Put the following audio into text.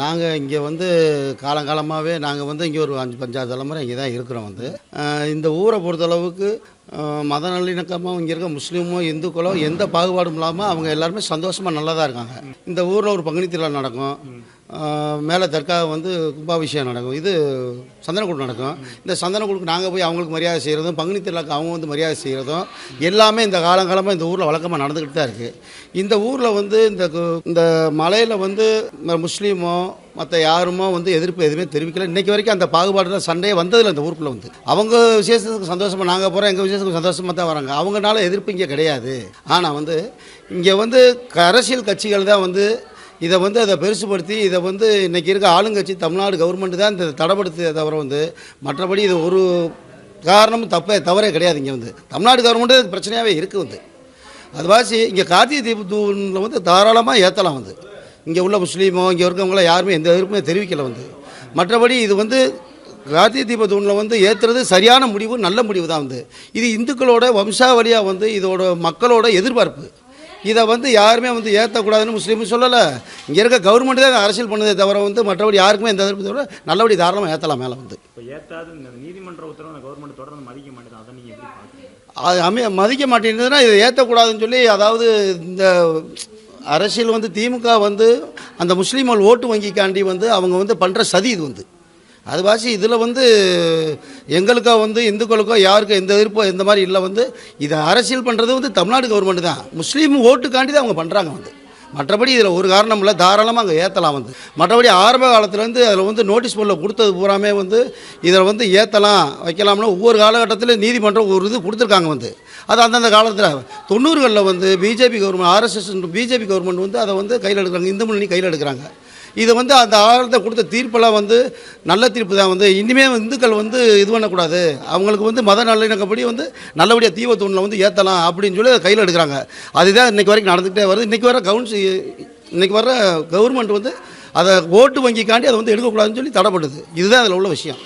நாங்கள் இங்கே வந்து காலங்காலமாகவே நாங்கள் வந்து இங்கே ஒரு அஞ்சு பஞ்சாறு தலைமுறை இங்கே தான் இருக்கிறோம் வந்து. இந்த ஊரை பொறுத்தளவுக்கு மத நல்லிணக்கமும் இங்கே இருக்க முஸ்லீமோ இந்துக்களோ எந்த பாகுபாடும் இல்லாமல் அவங்க எல்லாருமே சந்தோஷமாக நல்லா தான் இருக்காங்க. இந்த ஊரில் ஒரு பங்குனி திருவிழா நடக்கும். மேலே தர்கா வந்து கும்பாபிஷேகம் நடக்கும். இது சந்தனக்கூடு நடக்கும். இந்த சந்தனக்கூடுக்கு நாங்கள் போய் அவங்களுக்கு மரியாதை செய்கிறதும் பங்குனி திருவிழாக்கு அவங்க வந்து மரியாதை செய்கிறதும் எல்லாமே இந்த காலங்காலமாக இந்த ஊரில் வழக்கமாக நடந்துக்கிட்டு தான் இருக்குது இந்த ஊரில் வந்து இந்த இந்த மலையில் வந்து ம- முஸ்லீமோ மற்ற யாருமோ வந்து எதிர்ப்பு எதுவுமே தெரிவிக்கல. இன்றைக்கி வரைக்கும் அந்த பாகுபாடுல சண்டையே வந்ததில்லை இந்த ஊருக்குள்ளே வந்து. அவங்க விசேஷத்துக்கு சந்தோஷமாக நாங்கள் போகிறோம் எங்கள் விசேஷத்துக்கு சந்தோஷமாக தான் வராங்க. அவங்கனால எதிர்ப்பு இங்கே கிடையாது. ஆனால் வந்து இங்கே வந்து அரசியல் கட்சிகள் தான் வந்து இதை வந்து அதை பெருசுபடுத்தி இதை வந்து இன்றைக்கி இருக்க ஆளுங்கட்சி தமிழ்நாடு கவர்மெண்ட் தான் இந்த தடைப்படுத்திய தவிர வந்து மற்றபடி இது ஒரு காரணமும் தப்பே தவறே கிடையாது இங்கே வந்து. தமிழ்நாடு கவர்மெண்ட்டு இது பிரச்சனையாகவே இருக்குது வந்து. அதுவாசி இங்கே கார்த்திகை தீப தூணில் வந்து தாராளமாக ஏற்றலாம் வந்து. இங்கே உள்ள முஸ்லீமோ இங்கே இருக்கவங்கள யாருமே எந்த எதிர்ப்புமே தெரிவிக்கலை வந்து. மற்றபடி இது வந்து கார்த்திகை தீப தூணில் வந்து ஏற்றுறது சரியான முடிவு நல்ல முடிவு தான் வந்து. இது இந்துக்களோட வம்சாவளியாக வந்து இதோட மக்களோட எதிர்பார்ப்பு. இதை வந்து யாருமே வந்து ஏற்றக்கூடாதுன்னு முஸ்லீமும் சொல்லலை. இங்கே இருக்க கவர்மெண்ட் தான் அரசியல் பண்ணதே தவிர வந்து மற்றபடி யாருக்குமே எந்த எதிர்ப்பு தவிர நல்லபடி தாராளமாக ஏற்றலாம் மேலே வந்து. இப்போ ஏற்றாது இந்த நீதிமன்ற உத்தரவு அந்த கவர்மெண்ட் தொடர்ந்து மதிக்க மாட்டேது அதை நீங்கள் எப்படி பார்க்குறீங்க? அது அமை மதிக்க மாட்டேங்குதுன்னா இதை ஏற்றக்கூடாதுன்னு சொல்லி அதாவது இந்த அரசியல் வந்து திமுக வந்து அந்த முஸ்லீம்கள் ஓட்டு வங்கிக்காண்டி வந்து அவங்க வந்து பண்ணுற சதி இது வந்து. அதுவாசி இதில் வந்து எங்களுக்கோ வந்து இந்துக்களுக்கோ யாருக்கோ எந்த எதிர்ப்போ இந்த மாதிரி இல்லை வந்து இதை அரசியல் பண்ணுறது வந்து தமிழ்நாடு கவர்மெண்ட் தான். முஸ்லீம் ஓட்டுக்காண்டி தான் அவங்க பண்ணுறாங்க வந்து. மற்றபடி இதில் ஒரு காரணம் இல்லை தாராளமாக அங்கே ஏற்றலாம் வந்து. மற்றபடி ஆரம்ப காலத்துலேருந்து அதில் வந்து நோட்டீஸ் போர்டில் கொடுத்தது பூராமே வந்து இதில் வந்து ஏற்றலாம் வைக்கலாம்னு ஒவ்வொரு காலகட்டத்திலும் நீதிமன்றம் ஒரு இது கொடுத்துருக்காங்க வந்து. அது அந்தந்த காலத்தில். தொண்ணூறுகளில் வந்து BJP government RSS BJP government வந்து அதை வந்து கையில் எடுக்கிறாங்க இந்து முன்னணி கையில் எடுக்கிறாங்க. இது வந்து அந்த ஆழத்தை கொடுத்த தீர்ப்பெல்லாம் வந்து நல்ல தீர்ப்பு தான். வந்து இனிமேல் இந்துக்கள் வந்து இது பண்ணக்கூடாது. அவங்களுக்கு வந்து மத நல்லிணக்கப்படி வந்து நல்லபடியாக தீவ தூணில் வந்து ஏற்றலாம் அப்படின்னு சொல்லி கையில் எடுக்கிறாங்க. அதுதான் இன்றைக்கு வரைக்கும் நடந்துக்கிட்டே வருது. இன்றைக்கி வர கவுன்சி இன்னைக்கு வர கவர்மெண்ட் வந்து அதை ஓட்டு வங்கிக்காண்டி அதை வந்து எடுக்கக்கூடாதுன்னு சொல்லி தடைப்படுது இதுதான் அதில் உள்ள விஷயம்.